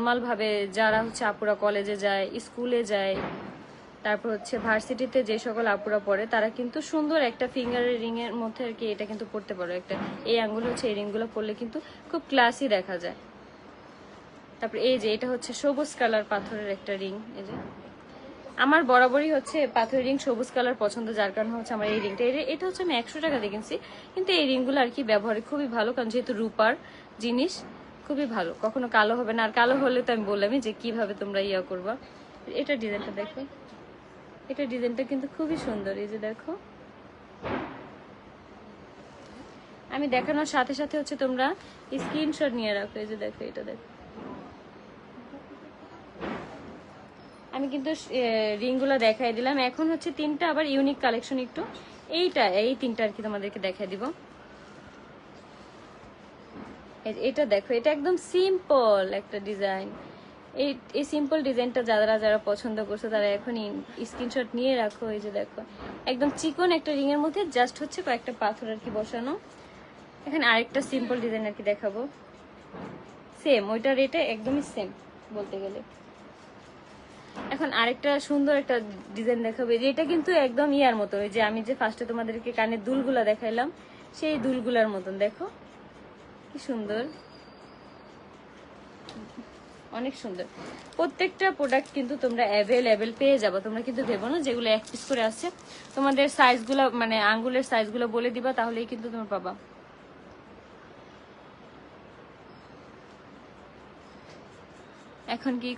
Normal ভাবে যারা হচ্ছে আপুরা কলেজে যায় স্কুলে যায়, তারপর হচ্ছে ভার্সিটিতে যে সকল আপুরা পড়ে, তারা কিন্তু সুন্দর একটা ফিঙ্গারের রিং এর মধ্যে আর কি এটা কিন্তু পড়তে পারো। একটা এই আঙ্গুল হচ্ছে এই রিংগুলো পরলে কিন্তু খুব ক্লাসি দেখা যায়। তারপর এই যে এটা হচ্ছে সবুজ কালার পাথরের একটা রিং এই যে। আমার বরাবরই হচ্ছে পাথরের রিং সবুজ কালার পছন্দ, যার কারণে হচ্ছে আমার এই রিংটা এটা হচ্ছে আমি একশো টাকা দিয়ে কিনছি, কিন্তু এই রিংগুলো আর কি ব্যবহারে খুবই ভালো, কারণ যেহেতু রূপার জিনিস খুবই ভালো। কখনো কালো হবে না, আর কালো হলে তো আমি বললামই যে কীভাবে তোমরা ইয়া করবা। এটা ডিজাইনটা দেখো। এটা ডিজাইনটা কিন্তু খুবই সুন্দর, এই যে দেখো। আমি দেখানোর সাথে সাথে হচ্ছে তোমরা স্ক্রিনশট নিয়ে রাখো, এই যে দেখো, এটা দেখো। আমি কিন্তু রিংগুলো দেখাই দিলাম। এখন হচ্ছে তিনটা আবার ইউনিক কালেকশন একটু। এইটা, এই তিনটা আর কি তোমাদেরকে দেখাই দিব। এটা দেখো, এটা একদম সিম্পল একটা ডিজাইন এই এই সিম্পল ডিজাইনটা যারা যারা পছন্দ করছে, তারা এখনই স্ক্রিনশট নিয়ে রাখো, এই যে দেখো। একদম চিকন একটা রিং এর মধ্যে জাস্ট হচ্ছে কয়েকটা পাথর আর কি বসানো। এখানে আরেকটা সিম্পল ডিজাইন আর কি দেখাবো। সেম ওইটার রেটে একদমই সেম বলতে গেলে। এখন আরেকটা সুন্দর একটা ডিজাইন দেখাবো, যে এটা কিন্তু একদম ইয়ার মতো ওই যে আমি যে ফার্স্টে তোমাদেরকে কানের দুলগুলা দেখাইলাম, সেই দুলগুলার মতন, দেখো। কি সুন্দর। অনেক সুন্দর। প্রত্যেকটা প্রোডাক্ট কিন্তু তোমরা অ্যাভেলেবেল পেয়ে যাব। তোমরা কিন্তু ভেবো না যেগুলো এক পিস করে আসছে তোমাদের সাইজগুলো মানে আঙ্গুলের সাইজগুলো বলে দিবা, তাহলেই কিন্তু তোমরা পাবা। এখন কি?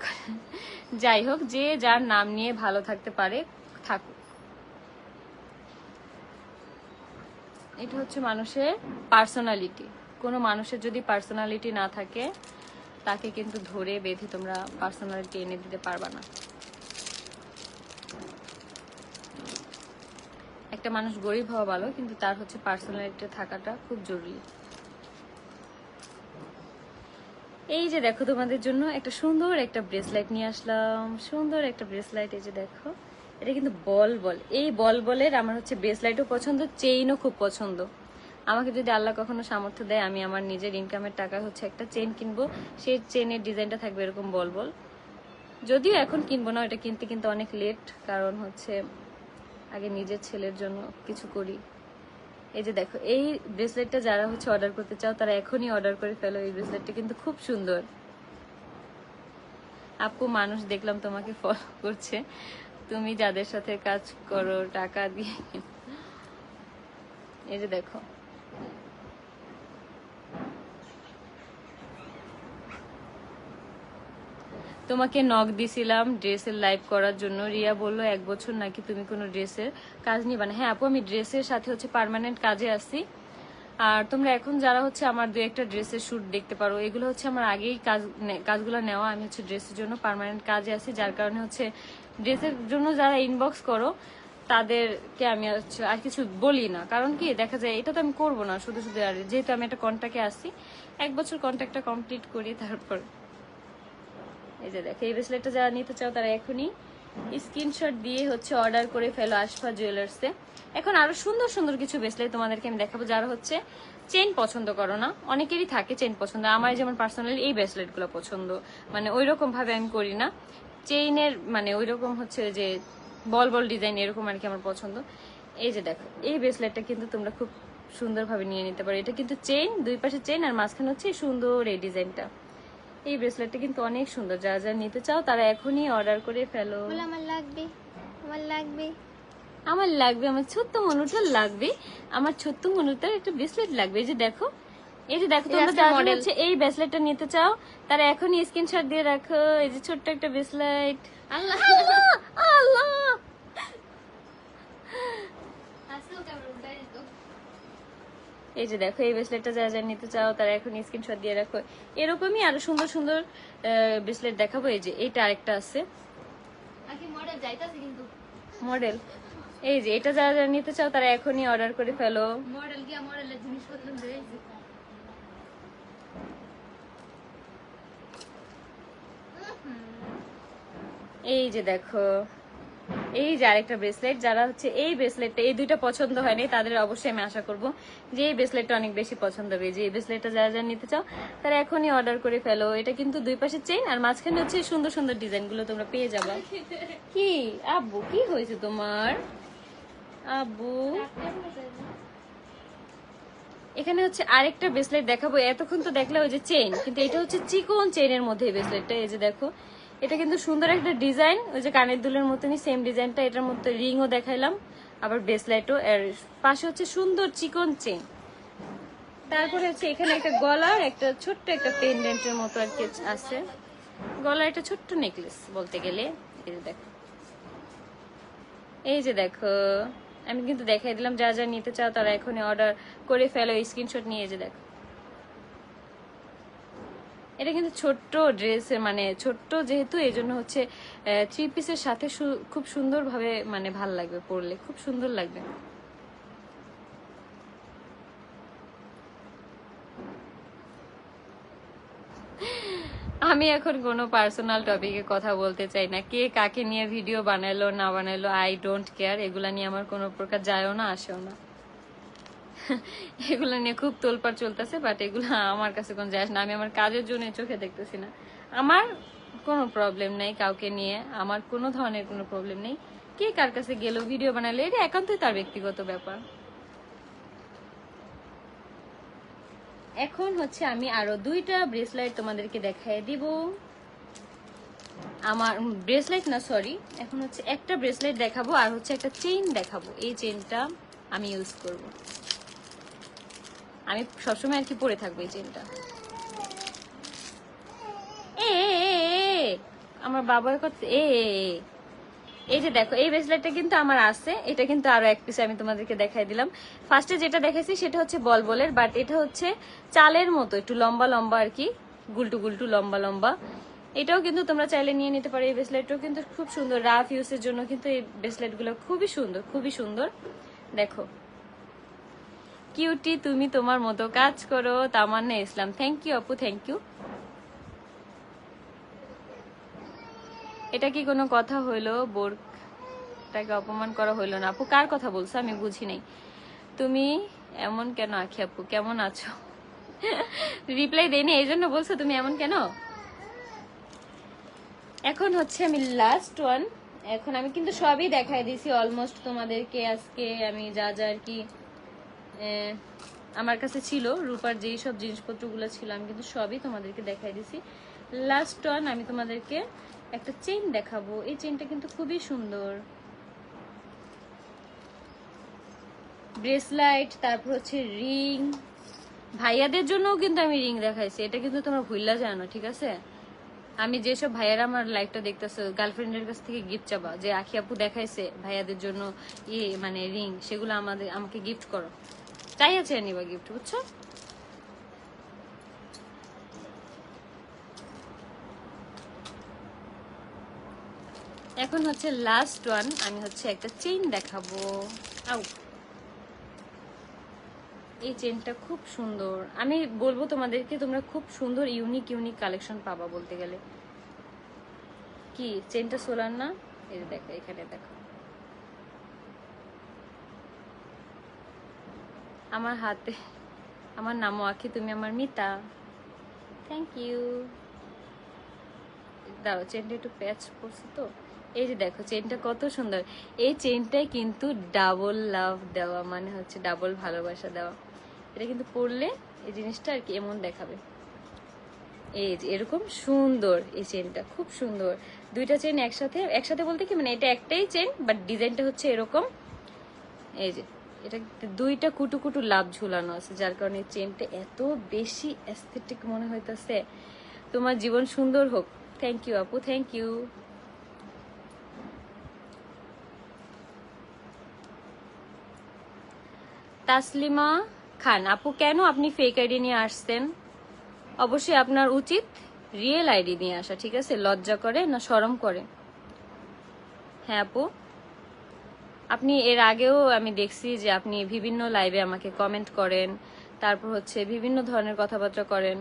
যাই হোক, যে যার নাম নিয়ে ভালো থাকতে পারে, থাকুক। এটা হচ্ছে মানুষের পার্সোনালিটি কোনো মানুষের যদি পার্সোনালিটি না থাকে, তাকে কিন্তু ধরে বেঁধে তোমরা পার্সোনালিটি এনে দিতে পারবা না। একটা মানুষ গরিব হওয়া ভালো, কিন্তু তার হচ্ছে পার্সোনালিটি থাকাটা খুব জরুরি। এই যে দেখো তোমাদের জন্য একটা সুন্দর একটা ব্রেসলাইট নিয়ে আসলাম। সুন্দর একটা ব্রেসলাইট এই যে দেখো। এটা কিন্তু বল বল। এই বল বলের আমার হচ্ছে ব্রেসলাইটও পছন্দ চেইনও খুব পছন্দ। আমাকে যদি আল্লাহ কখনো সামর্থ্য দেয়, আমি আমার নিজের ইনকামের টাকা হচ্ছে একটা চেন কিনবো। সেই চেনের ডিজাইনটা থাকবে এরকম বল বল যদিও এখন কিনবো না এটা কিনতে কিন্তু অনেক লেট কারণ হচ্ছে আগে নিজের ছেলের জন্য কিছু করি। এই যে দেখো, এই ব্রেসলেটটা যারা হচ্ছে অর্ডার করতে চাও, তারা এখনই অর্ডার করে ফেলো। এই ব্রেসলেটটা কিন্তু খুব সুন্দর। আপু, মানুষ দেখলাম তোমাকে ফলো করছে। তুমি যাদের সাথে কাজ করো, টাকা দিয়ে। এই যে দেখো। তোমাকে নক দিছিলাম ড্রেসের লাইভ করার জন্য। রিয়া বলল, এক বছর নাকি তুমি কোনো ড্রেসের কাজ নিবা না। হ্যাঁ আপু, আমি ড্রেসের সাথে হচ্ছে পার্মানেন্ট কাজে আছি। আর তোমরা এখন যারা হচ্ছে আমার দু একটা ড্রেসের শ্যুট দেখতে পারো, এগুলো হচ্ছে আমার আগেই কাজ কাজগুলো নেওয়া। আমি হচ্ছে ড্রেসের জন্য পার্মানেন্ট কাজে আসি যার কারণে হচ্ছে ড্রেসের জন্য যারা ইনবক্স করো, তাদেরকে আমি হচ্ছে আর কিছু বলি না। কারণ কি, দেখা যায় এটা তো আমি করব না, শুধু শুধু আর যেহেতু আমি একটা কন্ট্যাক্টে আসি এক বছর কন্ট্যাক্টটা কমপ্লিট করি, তারপর এই যে দেখো, এই ব্রেসলেটটা যারা নিতে চাও তারা এখনই স্ক্রিনশট দিয়ে হচ্ছে অর্ডার করে ফেলো আশফা জুয়েলার্সে এখন আরও সুন্দর সুন্দর কিছু ব্রেসলেট তোমাদেরকে আমি দেখাবো, যারা হচ্ছে চেন পছন্দ করো না। অনেকেরই থাকে চেন পছন্দ আমার যেমন পার্সোনালি এই ব্রেসলেটগুলো পছন্দ। মানে ওই ভাবে আমি করি না। চেইনের মানে ওই রকম হচ্ছে যে বল বল ডিজাইন এরকম আর কি আমার পছন্দ। এই যে দেখো, এই ব্রেসলেটটা কিন্তু তোমরা খুব সুন্দরভাবে নিয়ে নিতে পারো। এটা কিন্তু চেইন দুই পাশে চেইন আর মাঝখানে হচ্ছে সুন্দর এই ডিজাইনটা এই ব্রেসলেটটা কিন্তু অনেক সুন্দর। যা যা নিতে চাও তারা এখনই অর্ডার করে ফেলো। আমার লাগবে আমার লাগবে। আমার লাগবে আমার ছোট্ট মনুটার লাগবে। আমার ছোট্ট মনুটার একটা ব্রেসলেট লাগবে। এই যে দেখো এই যে দেখো তোমরা যারা। হচ্ছে এই ব্রেসলেটটা নিতে চাও তারা এখনই স্ক্রিনশট দিয়ে রাখো। এই যে ছোট্ট একটা ব্রেসলেট আল্লাহ। আল্লাহ! আসলো এই যে দেখো এই ব্রেসলেটটা যারা যারা নিতে চাও তারা এখন স্ক্রিনশট দিয়ে রাখো। এরকমই আরও সুন্দর সুন্দর ব্রেসলেট দেখাবো। এই যে এইটা আরেকটা আছে। মডেল যাইতাছে কিন্তু। মডেল এই যে এটা যারা যারা নিতে চাও তারা এখনই অর্ডার করে ফেলো। মডেল গিয়া মডেলের জিনিসপত্র এই যে দেখো এই যে আরেকটা ব্রেসলেট যারা হচ্ছে এই ব্রেসলেটটা এই দুইটা পছন্দ হয়নি, তাদের অবশ্যই আমি আশা করব যে এই ব্রেসলেটটা অনেক বেশি পছন্দ হবে যে এই ব্রেসলেটটা যারা যারা নিতে চাও, তারা এখনই অর্ডার করে ফেলো। এটা কিন্তু দুই পাশে চেইন আর মাঝখানে হচ্ছে সুন্দর সুন্দর ডিজাইনগুলো তোমরা পেয়ে যাবা। কি? আব্বু, কি হয়েছে তোমার? আব্বু। এখানে হচ্ছে আরেকটা ব্রেসলেট দেখাবো। এতক্ষণ তো দেখলে ওই যে চেইন কিন্তু এটা হচ্ছে চিকন চেইনের মধ্যে ব্রেসলেটটা এই যে দেখো। এটা কিন্তু সুন্দর একটা ডিজাইন, ওই যে কানের দুলের মতনই সেম ডিজাইনটা, এটার মধ্যে রিংও দেখাইলাম, আবার ব্রেসলেটও এর পাশে হচ্ছে সুন্দর চিকন চেন। তারপরে হচ্ছে এখানে একটা গলার একটা ছোট্ট একটা পেন্ডেন্টের মতো আর কি আছে। গলার একটা ছোট্ট নেকলেস বলতে গেলে, এই যে দেখো। এই যে দেখো, আমি কিন্তু দেখাই দিলাম, যা যা নিতে চাও তারা এখনই অর্ডার করে ফেলো স্ক্রিনশট নিয়ে যে দেখো। এটা কিন্তু ছোট্ট ড্রেসের মানে ছোট্ট যেহেতু এই জন্য হচ্ছে থ্রি পিসের সাথে খুব সুন্দরভাবে মানে ভালো লাগবে পরলে, খুব সুন্দর লাগবে। আমি এখন কোনো পার্সোনাল টপিকে কথা বলতে চাই না। কে কাকে নিয়ে ভিডিও বানালো, না বানালো আই ডোন্ট কেয়ার এগুলা নিয়ে আমার কোনো প্রকার যায়ও না, আসেও না। এগুলো নিয়ে খুব তোলপাড় চলতেছে বাট এগুলো আমার কাছে কোনো যায় না। আমি আমার কাজের জন্য চোখে দেখতেছি না। আমার কোনো প্রবলেম নেই কাউকে নিয়ে। আমার কোনো ধরনের কোনো প্রবলেম নেই। কে কার কাছে গেল ভিডিও বানালে, এটা একান্তই তার ব্যক্তিগত ব্যাপার। এখন হচ্ছে আমি আরও দুইটা ব্রেসলেট তোমাদেরকে দেখাই দিব। আমার ব্রেসলেট না সরি এখন হচ্ছে একটা ব্রেসলেট দেখাবো আর হচ্ছে একটা চেইন দেখাবো। এই চেইনটা আমি ইউজ করব। আমি সবসময় আর কি পরে থাকব এই চেইনটা এ আমার বাবার কথা, এ। এই যে দেখো, এই ব্রেসলেটটা কিন্তু আমার আছে, এটা কিন্তু আরও এক পিস আমি তোমাদেরকে দেখাই দিলাম। ফার্স্টে যেটা দেখাইছি সেটা হচ্ছে বলবলের বাট এটা হচ্ছে চালের মতো, একটু লম্বা লম্বা আর কি, গুলটু গুলটু, লম্বা লম্বা। এটাও কিন্তু তোমরা চাইলে নিয়ে নিতে পারো, এই ব্রেসলেটটাও কিন্তু খুব সুন্দর রাফ ইউজের জন্য কিন্তু এই ব্রেসলেটগুলো খুবই সুন্দর খুবই সুন্দর। দেখো কিউটি, তুমি তোমার মতো কাজ করো। তামান্না ইসলাম থ্যাংক ইউ আপু থ্যাংক ইউ এটা কি কোনো কথা হইল? বোরটাকে অপমান করা হইল না। আপু, কার কথা বলছো? আমি বুঝি নাই। তুমি এমন কেন আখি আপু? কেমন আছো? রিপ্লাই দেয়নি এই জন্য বলছো তুমি এমন কেন? এখন হচ্ছে আমি লাস্ট ওয়ান এখন আমি কিন্তু সবই দেখাই দিয়েছি অলমোস্ট তোমাদেরকে আজকে আমি যা যা আর কি আমার কাছে ছিল, রূপার যেই সব জিনিসপত্রগুলো ছিল, আমি কিন্তু সবই তোমাদেরকে দেখাই দিছি। লাস্ট ওয়ান আমি তোমাদেরকে একটা চেইন দেখাবো। এই চেইনটা কিন্তু খুবই সুন্দর। ব্রেসলাইট তারপর হচ্ছে রিং ভাইয়াদের জন্যও কিন্তু আমি রিং দেখাইছি। এটা কিন্তু তোমরা ভুললা জানো ঠিক আছে? আমি যেসব ভাইয়ারা আমার লাইফটা দেখতেছো গার্লফ্রেন্ডের কাছ থেকে গিফট চাবা, যে আখি আপু দেখাইছে ভাইয়াদের জন্য ইয়ে মানে রিং সেগুলো আমাদের, আমাকে গিফট করো। তাই আছে নিবা গিফট, বুঝছ? এখন হচ্ছে লাস্ট ওয়ান আমি হচ্ছে একটা চেইন দেখাবো। আউ এই চেনটা খুব সুন্দর। আমি বলব তোমাদেরকে, তোমরা খুব সুন্দর ইউনিক ইউনিক কালেকশন পাবা বলতে গেলে। কি? চেনটা সোলার না? এই দেখো, এখানে দেখো। আমার হাতে। আমার নামও আঁকি তুমি আমার মিতা। থ্যাংক ইউ দাঁড়ো চেনটা একটু প্যাচ পড়ছে তো। এই যে দেখো চেনটা কত সুন্দর। এই চেনটাই কিন্তু ডাবল লাভ দেওয়া মানে হচ্ছে ডাবল ভালোবাসা দেওয়া। এটা কিন্তু পরলে এই জিনিসটা আর কি এমন দেখাবে। এই যে, এরকম সুন্দর এই চেনটা খুব সুন্দর। দুইটা চেন একসাথে একসাথে বলতে কি মানে এটা একটাই চেন বাট ডিজাইনটা হচ্ছে এরকম। এই যে এটা দুইটা কুটু কুটু লাভ ঝুলানো আছে, যার কারণে চেনটা এত বেশি অ্যাস্থেটিক মনে হইতাছে। তোমার জীবন সুন্দর হোক। থ্যাংক ইউ আপু থ্যাংক ইউ তাসলিমা খান, আপু, কেন আপনি ফেক আইডি নিয়ে আসছেন? অবশ্যই আপনার উচিত রিয়েল আইডি নিয়ে আসা, ঠিক আছে? লজ্জা করে না শরম করে? হ্যাঁ আপু? আপনি এর আগেও আমি দেখছি যে আপনি বিভিন্ন লাইভে আমাকে কমেন্ট করেন, তারপর হচ্ছে বিভিন্ন ধরনের কথাবার্তা করেন।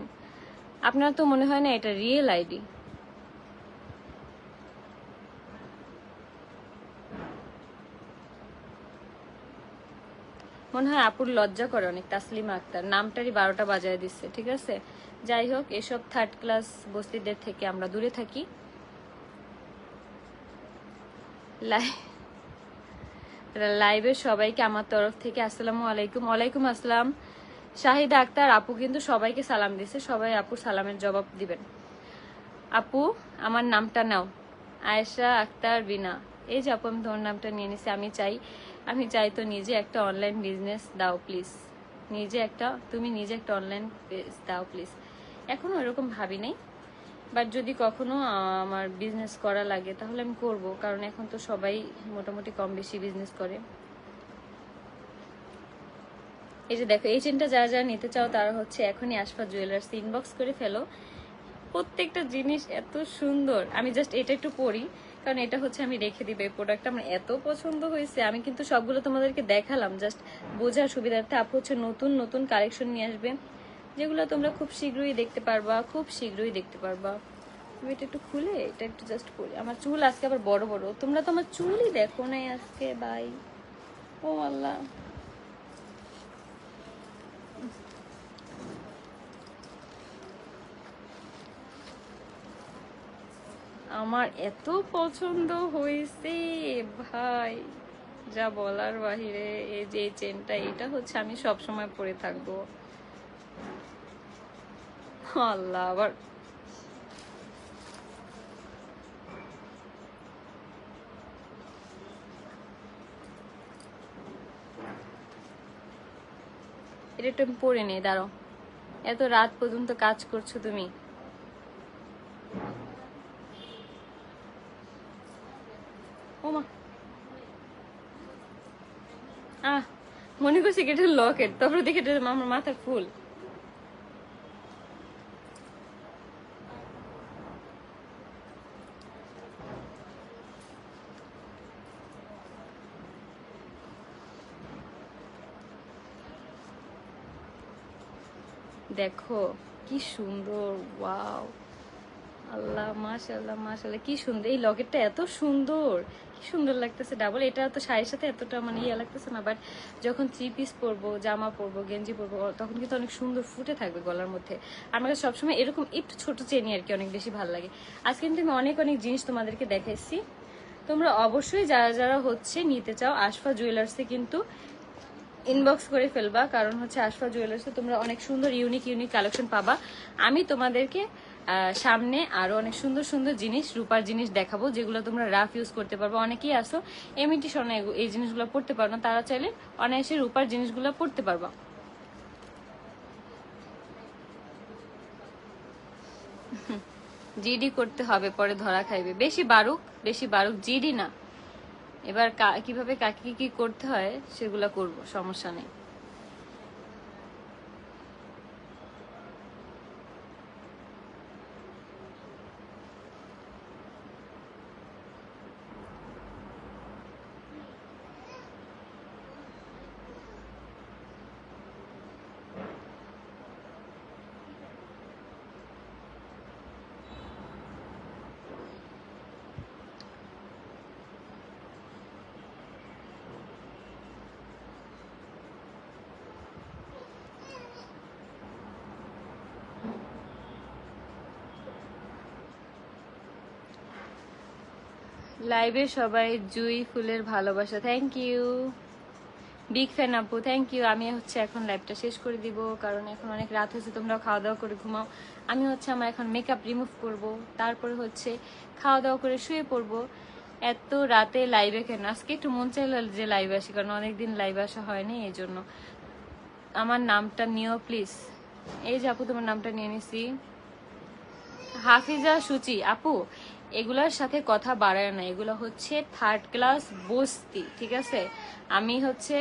আপনার তো মনে হয় না এটা রিয়েল আইডি মনে হয় আপুর লজ্জা করে অনেক, তাসলিমা আক্তার। নামটারই বারোটা বাজায় দিচ্ছে, ঠিক আছে? যাই হোক, এসব থার্ড ক্লাস বস্তিদের থেকে আমরা দূরে থাকি। লাইভ লাইভে সবাইকে আমার তরফ থেকে আসসালামু আলাইকুম। ওয়ালাইকুম আসসালাম। শাহিদা আক্তার, আপু কিন্তু সবাইকে সালাম দিছে। সবাই আপু সালামের জবাব দিবেন। আপু, আমার নামটা নাও। আয়েশা আক্তার বিনা। এই যে আপু, আমি তোমার নামটা নিয়ে নিছি। আমি চাই আমি চাই তো নিজে একটা অনলাইন বিজনেস দাও প্লিজ নিজে একটা, তুমি নিজে একটা অনলাইন দাও প্লিজ এখনও এরকম ভাবি নাই। বাট যদি কখনো আমার বিজনেস করা লাগে, তাহলে আমি করব। কারণ এখন তো সবাই মোটামুটি কম বেশি বিজনেস করে। এই যে দেখো এই চেনটা যারা যারা নিতে চাও, তারা হচ্ছে এখনই আশফা জুয়েলার্স ইনবক্স করে ফেলো। প্রত্যেকটা জিনিস এত সুন্দর। আমি জাস্ট এটা একটু পরি কারণ এটা হচ্ছে আমি রেখে দিবে এই প্রোডাক্টটা আমার এত পছন্দ হয়েছে, আমি কিন্তু সবগুলো তোমাদেরকে দেখালাম। জাস্ট বোঝার সুবিধার্থে আপু হচ্ছে নতুন নতুন কালেকশন নিয়ে আসবে। যেগুলো তোমরা খুব শীঘ্রই দেখতে পারবা, খুব শীঘ্রই দেখতে পারবা। তুমি এটা একটু খুলে, এটা একটু জাস্ট পরি আমার চুল আজকে আবার বড় বড়। তোমরা তো আমার চুলই দেখো নাই আজকে, বাই। ও আল্লাহ। আমার এত পছন্দ হয়েছে ভাই। যা বলার বাহিরে, এই যে চেনটা, এটা হচ্ছে আমি সব সময় পরে থাকব। আল্লাহ, আবার এটা একটু পরে নেই, দাঁড়াও। এত রাত পর্যন্ত কাজ করছ তুমি। ওমা আহ, মনে করছি এটা লকেট তারপরে দেখে আমার মাথার ফুল। দেখো, কি সুন্দর, ওয়াও। আল্লাহ মাশাল্লাহ মাশাল্লাহ কি সুন্দর। এই লকেটটা এত সুন্দর, কি সুন্দর লাগতেছে ডাবল এটা তো শাড়ির সাথে এতটা মানে ইয়ে লাগতেছে না বাট যখন থ্রি পিস পরবো, জামা পরবো, গেঞ্জি পরবো, তখন কিন্তু অনেক সুন্দর ফুটে থাকবে গলার মধ্যে। আমার কাছে সবসময় এরকম একটু ছোট চেনি আর কি অনেক বেশি ভালো লাগে। আজকে কিন্তু আমি অনেক অনেক জিনিস তোমাদেরকে দেখাইছি। তোমরা অবশ্যই যারা যারা হচ্ছে নিতে চাও, আশফা জুয়েলার্সে কিন্তু ইনবক্স করে ফেলবা, কারণ হচ্ছে আশফা জুয়েলার্সে তোমরা অনেক সুন্দর ইউনিক ইউনিক কালেকশন পাবা। আমি তোমাদেরকে সামনে আরও অনেক সুন্দর সুন্দর জিনিস, রূপার জিনিস দেখাবো, যেগুলো তোমরা রাফ ইউজ করতে পারব। অনেকেই আসো এমনিটি এমিটেশন এই জিনিসগুলো পড়তে পারো না, তারা চাইলে অনায়াসে রূপার জিনিসগুলো পড়তে পারবা। জিডি করতে হবে, পরে ধরা খাইবে। বেশি বারুক বেশি বারুক জিডি না। এবার কীভাবে কাকে কি করতে হয় সেগুলো করব সমস্যা নেই। লাইভে সবাই জুই ফুলের ভালোবাসা থ্যাংক ইউ বিগ ফ্যান আপু থ্যাংক ইউ আমি হচ্ছে এখন লাইভটা শেষ করে দিব, কারণ এখন অনেক রাত হয়েছে তোমরা খাওয়া দাওয়া করে ঘুমাও। আমি হচ্ছে আমার এখন মেকআপ রিমুভ করব, তারপরে হচ্ছে খাওয়া দাওয়া করে শুয়ে পড়ব। এত রাতে লাইভে কেন? আজকে একটু মন চাইল যে লাইভে আসি, কারণ অনেকদিন লাইভে আসা হয়নি এই জন্য আমার নামটা নিও প্লিজ এই যে আপু, তোমার নামটা নিয়ে নিছি। হাফিজা সুচি, আপু এগুলার সাথে কথা বাড়ায় না। এগুলো হচ্ছে থার্ড ক্লাস বস্তি, ঠিক আছে? আমি হচ্ছে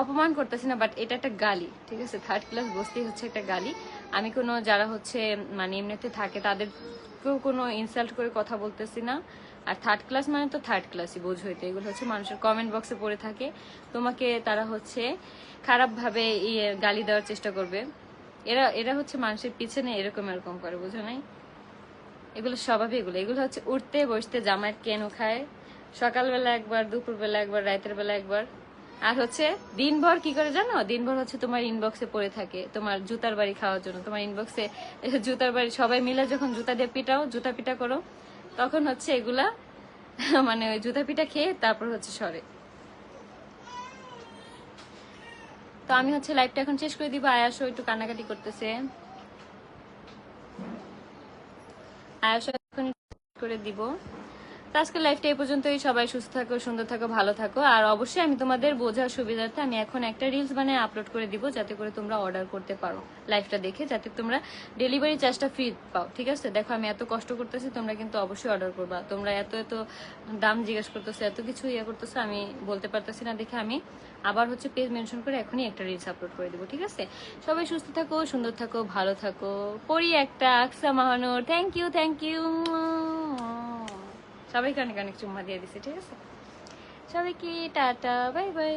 অপমান করতেছি না বাট এটা একটা গালি, ঠিক আছে? থার্ড ক্লাস বস্তি হচ্ছে একটা গালি। আমি কোনো, যারা হচ্ছে মানে এমনিতে থাকে, তাদেরকেও কোনো ইনসাল্ট করে কথা বলতেছি না। আর থার্ড ক্লাস মানে তো থার্ড ক্লাসই বোঝোই তো এগুলো হচ্ছে মানুষের কমেন্ট বক্সে পড়ে থাকে। তোমাকে তারা হচ্ছে খারাপভাবে ইয়ে গালি দেওয়ার চেষ্টা করবে। এরা এরা হচ্ছে মানুষের পিছনে এরকম এরকম করে, বোঝো নাই? এগুলো স্বভাবই এগুলো। এগুলো হচ্ছে উঠতে, বসতে জামাইয়ের কেন খায়? সকালবেলা একবার, দুপুরবেলা একবার, রাতের বেলা একবার। আর হচ্ছে দিনভর কি করে জানো? দিনভর হচ্ছে তোমার ইনবক্সে পড়ে থাকে। তোমার জুতার বাড়ি খাওয়ার জন্য। তোমার ইনবক্সে জুতার বাড়ি, সবাই মিলে যখন জুতা দিয়ে পিটাও, জুতা পিটা করো, তখন হচ্ছে এগুলা মানে ওই জুতা পিটা খেয়ে তারপর হচ্ছে সরে। তো আমি হচ্ছে লাইভটা এখন শেষ করে দিব। আয়াসও একটু কান্নাকাটি করতেছে। আয়াসও এখন করে দিব। তো আজকের লাইফটা এই পর্যন্তই। সবাই সুস্থ থাকো, সুন্দর থাকো, ভালো থাকো। আর অবশ্যই আমি তোমাদের বোঝার সুবিধার্থে আমি এখন একটা রিলস বানিয়ে আপলোড করে দিব, যাতে করে তোমরা অর্ডার করতে পারো লাইফটা দেখে, যাতে তোমরা ডেলিভারি চার্জটা ফ্রি পাও, ঠিক আছে? দেখো, আমি এত কষ্ট করতেছি, তোমরা কিন্তু অবশ্যই অর্ডার করবা। তোমরা এত এত দাম জিজ্ঞেস করতেছো, এত কিছু ইয়ে করতেছো, আমি বলতে পারতেছি না দেখে আমি আবার হচ্ছে পেজ মেনশন করে এখনই একটা রিলস আপলোড করে দিব, ঠিক আছে? সবাই সুস্থ থাকো, সুন্দর থাকো, ভালো থাকো। পড়ি একটা Aksa Mahanur. Thank you thank you সবাইকে অনেক অনেক চুম্মা দিয়ে দিছে ঠিক আছে? সবাইকে টাটা বাই বাই।